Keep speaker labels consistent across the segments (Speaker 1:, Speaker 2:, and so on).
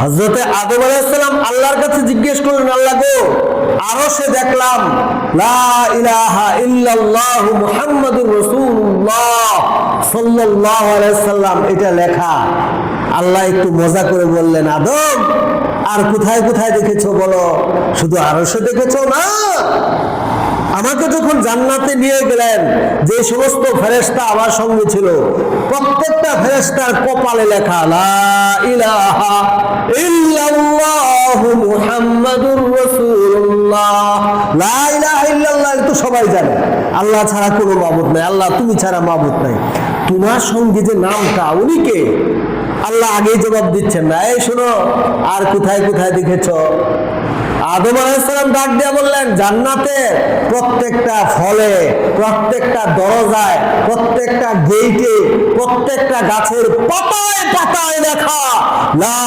Speaker 1: হজরতে আদম আলাইসালাম আল্লাহর কাছে জিজ্ঞেস করলেন, আল্লাহ গো, আরও সে দেখলাম মুহাম্মাদুর এটা লেখা। আল্লাহ একটু মজা করে বললেন, আদম, আর কোথায় কোথায় দেখেছ বলো? শুধু আরও সে দেখেছ না? আমাকে যখন জান্নাতে নিয়ে গেলেন, যে সমস্ত ফেরেস্তা আমার সঙ্গে ছিল, প্রত্যেকটা ফেরেশতার কপালে লেখা, লা ইলাহা ইল্লাল্লাহু মুহাম্মাদুর রাসূলুল্লাহ। লা ইলাহা তো সবাই জানে। আল্লাহ ছাড়া কোনো মাবুদ নাই। আল্লাহ তুমি ছাড়া মাবুদ নাই। তোমার সঙ্গে যে নামটা, উনি কে? আল্লাহ আগেই জবাব দিচ্ছেন না। এই শোনো, আর কোথায় কোথায় দেখেছ? আদম আলাইসালাম ডাক দিয়ে বললেন, জান্নাতে প্রত্যেকটা ফলে, প্রত্যেকটা দরজায়, প্রত্যেকটা গেইটে, প্রত্যেকটা গাছের পাতায় পাতায় লেখা, লা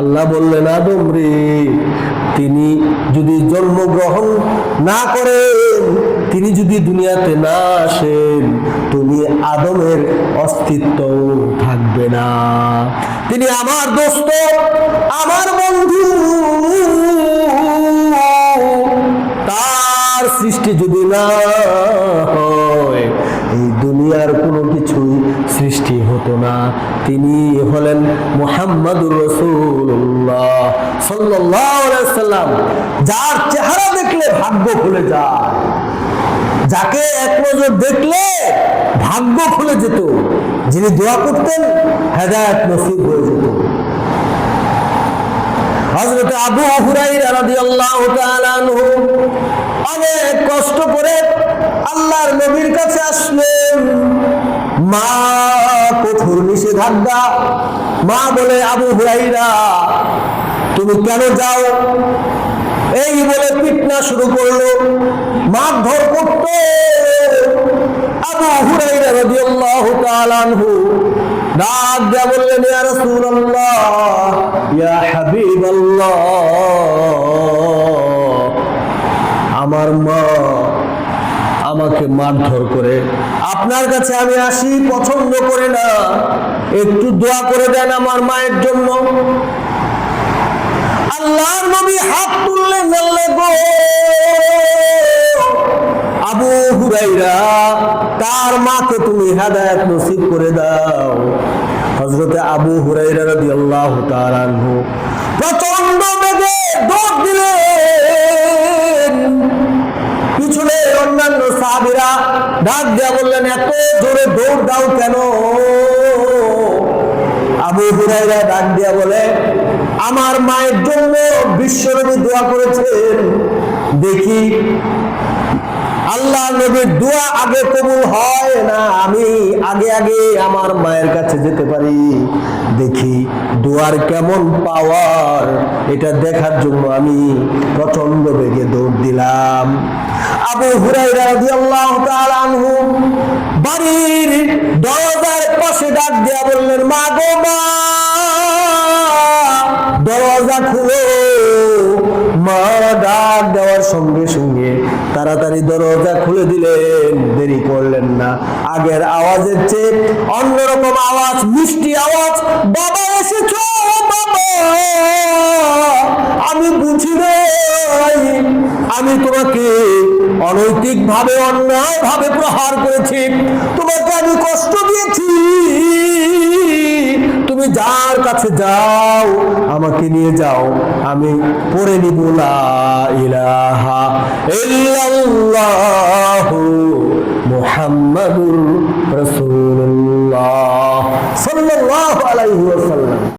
Speaker 1: আল্লাহ বললেন, আদম রে, তিনি যদি জন্মগ্রহণ না করেন তিনি যদি দুনিয়াতে না আসেন, তুমি আদমের অস্তিত্ব থাকবে না। তিনি আমার দোস্ত, আমার বন্ধু। তার সৃষ্টি যদি না হয়, এই দুনিয়ার কোনো কিছুই সৃষ্টি হতো না। তিনি হলেন মুহাম্মাদুর রসুল্লাহ সাল্লাম যার চেহারা দেখলে ভাগ্য খুলে যায়। যাকে এক নজর দেখলে ভাগ্য খুলে যেত, যিনি দোয়া করতেন, হেদায়ত নসিব হয়ে যেত। হজরত আবু হুরাইরা রাদিয়াল্লাহু তাআলা আনহু অনেক কষ্ট করে আল্লাহর নবীর কাছে আসলেন। মা কঠোর নিষেধাজ্ঞা। মা বলে, আবু হুরাইরা তুমি কেন যাও? এই বলে পিটনা শুরু করল মারধর করত। আবু হুরাইরা রাদিয়াল্লাহু তাআলা আনহু ডাক দিয়া বললেন, ইয়া রাসূলুল্লাহ, ইয়া হাবিবাল্লাহ, আমার মা আমাকে মারধর করে। আপনার কাছে আমি আসি পছন্দ করে না। একটু দোয়া করে দেন আমার মায়ের জন্য। আল্লাহর নবী হাত তুললেন বললে, গো আবু হুরাইরা, তার মাকে তুমি হেদায়েত নসিব করে দাও। হযরতে আবু হুরাইরা রাদিয়াল্লাহু তাআলা আনহু প্রচণ্ড বেগে দৌড় দিলেন। পিছনে অন্যান্য সাহাবীরা ডাক দিয়া বললেন, এত জোরে দৌড় দাও কেন? আবু হুরাইরা ডাক দিয়া বলে আমার মায়ের জন্য বিশ্বনবী দোয়া করেছেন। দেখি। আল্লাহ নবীর দোয়া আগে কবুল হয় না, আমি আগে আগে আমার মায়ের কাছে যেতে পারি। দেখি, দোয়ার কেমন পাওয়ার, এটা দেখার জন্য আমি প্রচণ্ড বেগে দৌড় দিলাম। আবু হুরাইরা রাদিয়াল্লাহু তাআলা আনহু বাড়ির দরজার পাশে ডাক দিয়া বললেন, মা গো মা ডাক দেওয়ার সঙ্গে সঙ্গে তাড়াতাড়ি দরজা খুলে দিলেন। দেরি করলেন না। আগের আওয়াজের চেয়ে অন্যরকম আওয়াজ, মিষ্টি আওয়াজ, বাবা এসেছ আমি বুঝি আমি তোমাকে অনৈতিক ভাবে অন্যায় ভাবে প্রহার করেছি। তোমাকে আমি কষ্ট দিয়েছি। তুমি যার কাছে যাও আমাকে নিয়ে যাও আমি পড়ে নিব লা ইলাহা ইল্লাল্লাহু।